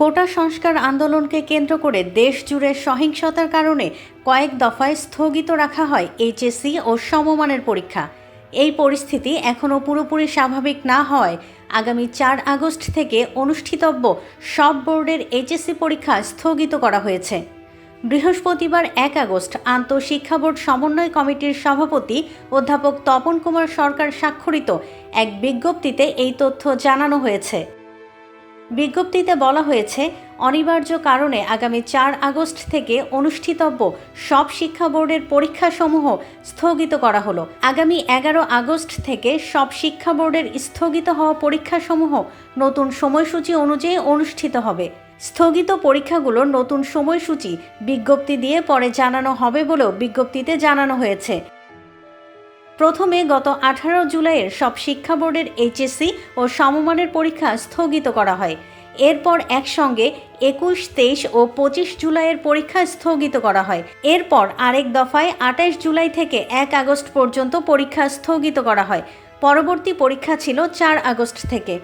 কোটা সংস্কার আন্দোলনকে কেন্দ্র করে দেশ জুড়ে সহিংসতার কারণে কয়েক দফায় স্থগিত রাখা হয় এইচএসসি ও সমমানের পরীক্ষা। এই পরিস্থিতি এখনও পুরোপুরি স্বাভাবিক না হওয়ায় আগামী চার আগস্ট থেকে অনুষ্ঠিতব্য সব বোর্ডের এইচএসসি পরীক্ষা স্থগিত করা হয়েছে। বৃহস্পতিবার এক আগস্ট আন্তঃশিক্ষা বোর্ড সমন্বয় কমিটির সভাপতি অধ্যাপক তপন কুমার সরকার স্বাক্ষরিত এক বিজ্ঞপ্তিতে এই তথ্য জানানো হয়েছে। বিজ্ঞপ্তিতে বলা হয়েছে, অনিবার্য কারণে আগামী চার আগস্ট থেকে অনুষ্ঠিতব্য সব শিক্ষা বোর্ডের পরীক্ষাসমূহ স্থগিত করা হলো। আগামী এগারো আগস্ট থেকে সব শিক্ষা বোর্ডের স্থগিত হওয়া পরীক্ষাসমূহ নতুন সময়সূচি অনুযায়ী অনুষ্ঠিত হবে। স্থগিত পরীক্ষাগুলোর নতুন সময়সূচি বিজ্ঞপ্তি দিয়ে পরে জানানো হবে বলেও বিজ্ঞপ্তিতে জানানো হয়েছে। প্রথমে গত আঠারো জুলাইয়ের সব শিক্ষা বোর্ডের এইচএসসি ও সমমানের পরীক্ষা স্থগিত করা হয়। এরপর একসঙ্গে একুশ, তেইশ ও পঁচিশ জুলাইয়ের পরীক্ষা স্থগিত করা হয়। এরপর আরেক দফায় আঠাইশ জুলাই থেকে এক আগস্ট পর্যন্ত পরীক্ষা স্থগিত করা হয়। পরবর্তী পরীক্ষা ছিল চার আগস্ট থেকে।